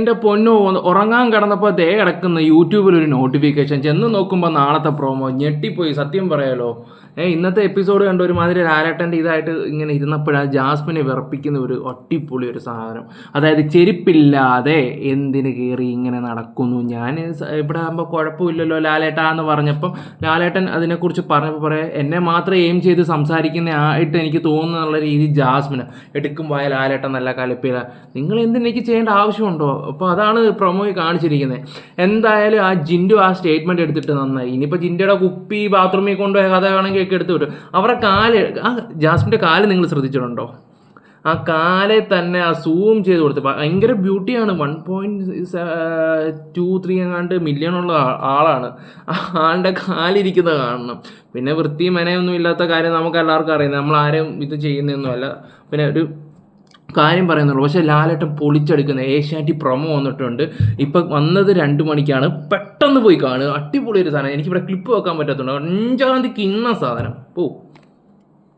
എന്റെ പൊന്നു ഉറങ്ങാൻ കിടന്നപ്പോൾ ദേ കിടക്കുന്ന യൂട്യൂബിൽ ഒരു നോട്ടിഫിക്കേഷൻ ചെന്ന് നോക്കുമ്പോൾ നാളത്തെ പ്രോമോ ഞെട്ടിപ്പോയി. സത്യം പറയാലോ. ഏ ഇന്നത്തെ എപ്പിസോഡ് കണ്ട ഒരുമാതിരി ആരാട്ടന്റെ ഇതായിട്ട് ഇങ്ങനെ ഇരുന്നപ്പോഴാണ് ജാസ്മിനെ വിറപ്പിക്കുന്ന ഒരു ഒട്ടിപ്പൊളി ഒരു സാധനം. അതായത് ചെരുപ്പില്ലാതെ എന്തിന് കയറി ഇങ്ങനെ നടക്കുന്നു? ഞാൻ ഇവിടെ ആകുമ്പോൾ കുഴപ്പമില്ലല്ലോ ലാലേട്ടാ എന്ന് പറഞ്ഞപ്പം ലാലേട്ടൻ അതിനെക്കുറിച്ച് പറഞ്ഞപ്പോൾ പറയാം എന്നെ മാത്രം എയിം ചെയ്ത് സംസാരിക്കുന്ന ആയിട്ട് എനിക്ക് തോന്നുന്നുള്ള രീതി ജാസ്മിന്. എടുക്കും പോയ ലാലേട്ടൻ നല്ല കലപ്പില്ല നിങ്ങൾ എന്തിനെനിക്ക് ചെയ്യേണ്ട ആവശ്യമുണ്ടോ? അപ്പോൾ അതാണ് പ്രൊമോയിൽ കാണിച്ചിരിക്കുന്നത് എന്തായാലും ആ ജിൻഡു ആ സ്റ്റേറ്റ്മെന്റ് എടുത്തിട്ട് നന്നായി. ഇനിയിപ്പോൾ ജിൻഡയുടെ കുപ്പി ബാത്റൂമിൽ കൊണ്ടുപോയ കഥ വേണമെങ്കിൽ ഒക്കെ എടുത്ത് വിട്ടു. അവരുടെ കാൽ ആ ജാസ്മിന്റെ കാൽ നിങ്ങൾ ശ്രദ്ധിച്ചിട്ടുണ്ടോ? ആ കാലെ തന്നെ ആ സൂം ചെയ്ത് കൊടുത്ത്. ഭയങ്കര ബ്യൂട്ടിയാണ്. വൺ പോയിന്റ് ടു ത്രീ എങ്ങാണ്ട് മില്യൺ ഉള്ള ആളാണ്. ആ ആളുടെ കാലിരിക്കുന്നത് കാണണം. പിന്നെ വൃത്തി മനയൊന്നും ഇല്ലാത്ത കാര്യം നമുക്ക് എല്ലാവർക്കും അറിയാം. നമ്മൾ ആരും ഇത് ചെയ്യുന്നതൊന്നുമല്ല. പിന്നെ ഒരു കാര്യം പറയുന്നുള്ളൂ. പക്ഷേ ലാലേട്ടൻ പൊളിച്ചെടുക്കുന്ന ഏഷ്യാനെറ്റ് പ്രൊമോ വന്നിട്ടുണ്ട്. ഇപ്പം വന്നത് രണ്ട് മണിക്കാണ്. പെട്ടെന്ന് പോയി കാണുക. അടിപൊളി ഒരു സാധനം. എനിക്കിവിടെ ക്ലിപ്പ് വെക്കാൻ പറ്റത്തുണ്ട്. അഞ്ചാം തീയതിക്ക് ഇന്ന സാധനം. പോ.